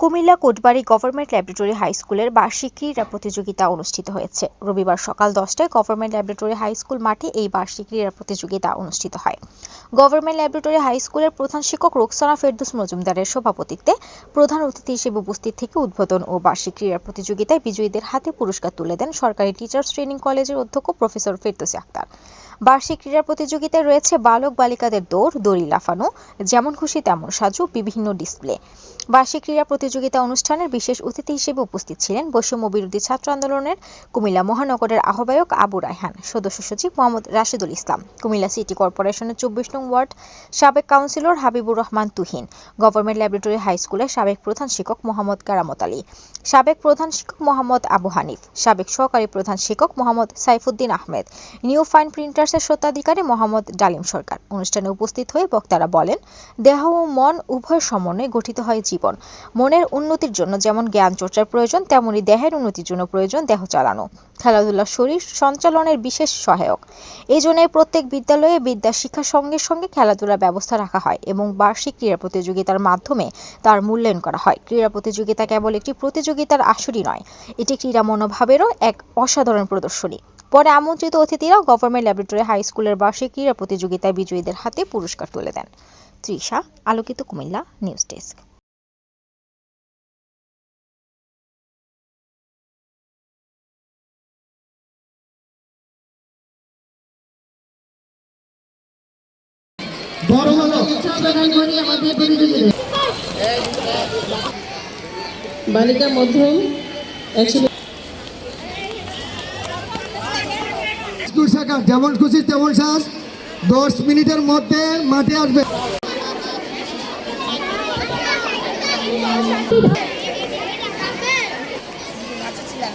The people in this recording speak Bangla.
Comilla Kotbari government laboratory high স্কুলের বার্ষিক ক্রীড়া প্রতিযোগিতা অনুষ্ঠিত হয়েছে। রবিবার সকাল দশটায় গভর্নমেন্ট ল্যাবরেটরি হাই স্কুল মাঠে এই বার্ষিক ক্রীড়া প্রতিযোগিতা অনুষ্ঠিত হয়। গভর্নমেন্ট ল্যাবরেটরি হাই স্কুলের প্রধান শিক্ষক রোকসানা ফেরদুস মজুমদারের সভাপতিত্বে প্রধান অতিথি হিসেবে উপস্থিত থেকে উদ্বোধন ও বার্ষিক ক্রীড়া প্রতিযোগিতায় বিজয়ীদের হাতে পুরস্কার তুলে দেন সরকারি টিচার্স ট্রেনিং কলেজের অধ্যক্ষ প্রফেসর ফেরদৌসি আক্তার বার্ষিক ক্রীড়া প্রতিযোগিতায় রয়েছে বালক বালিকাদের দৌড়, দড়ি লাফানো, যেমন খুশি তেমন সাজু, বিভিন্ন ডিসপ্লে। বার্ষিক ক্রীড়া প্রতিযোগিতা অনুষ্ঠানের বিশেষ অতিথি হিসেবে উপস্থিত ছিলেন বৈষম্য বিরোধী ছাত্র আন্দোলনের কুমিল্লা মহানগরের আহ্বায়ক আবু রায়হান, সদস্য সচিব মোহাম্মদ রাশিদুল ইসলাম, কুমিল্লা সিটি কর্পোরেশনের চব্বিশ নং ওয়ার্ড সাবেক councillor Habibur Rahman Tuhin, government laboratory high স্কুলের সাবেক প্রধান শিক্ষক মোহাম্মদ কারামত আলী, সাবেক প্রধান শিক্ষক মোহাম্মদ আবু হানিফ, সাবেক সহকারী প্রধান শিক্ষক মোহাম্মদ সাইফুদ্দিন আহমেদ, নিউ ফাইন প্রিন্টার্সের স্বত্বাধিকারী মোহাম্মদ ডালিম সরকার। অনুষ্ঠানে উপস্থিত হয়ে বক্তারা বলেন, দেহ ও মন উভয় সমন্বয়ে গঠিত হয় জীবন। মনের উন্নতির জন্য যেমন জ্ঞান চর্চার প্রয়োজন, তেমনি দেহের উন্নতির জন্য প্রয়োজন দেহ চালানো। খেলাধুলা শরীর সঞ্চালনের বিশেষ সহায়ক। এই জন্য প্রত্যেক বিদ্যালয়ে বিদ্যা শিক্ষার সঙ্গে সঙ্গে খেলাধুলার ব্যবস্থা রাখা হয় এবং বার্ষিক ক্রীড়া প্রতিযোগিতার মাধ্যমে তার মূল্যায়ন করা হয়। ক্রীড়া প্রতিযোগিতা কেবল একটি প্রতিযোগিতার আসরই নয়, এটি ক্রীড়া মনোভাবেরও এক অসাধারণ প্রদর্শনী। পরে আমন্ত্রিত অতিথিরা গভর্নমেন্ট ল্যাবরেটরি হাই স্কুলের বার্ষিক ক্রীড়া প্রতিযোগিতায় বিজয়ীদের হাতে পুরস্কার তুলে দেন। তৃষা, আলোকিত কুমিল্লা, নিউজ ডেস্ক। বালিকা মধ্যম শাখা যেমন খুশি তেমন শ্বাস দশ মিনিটের মধ্যে মাঠে আসবে। নাচেছিলেন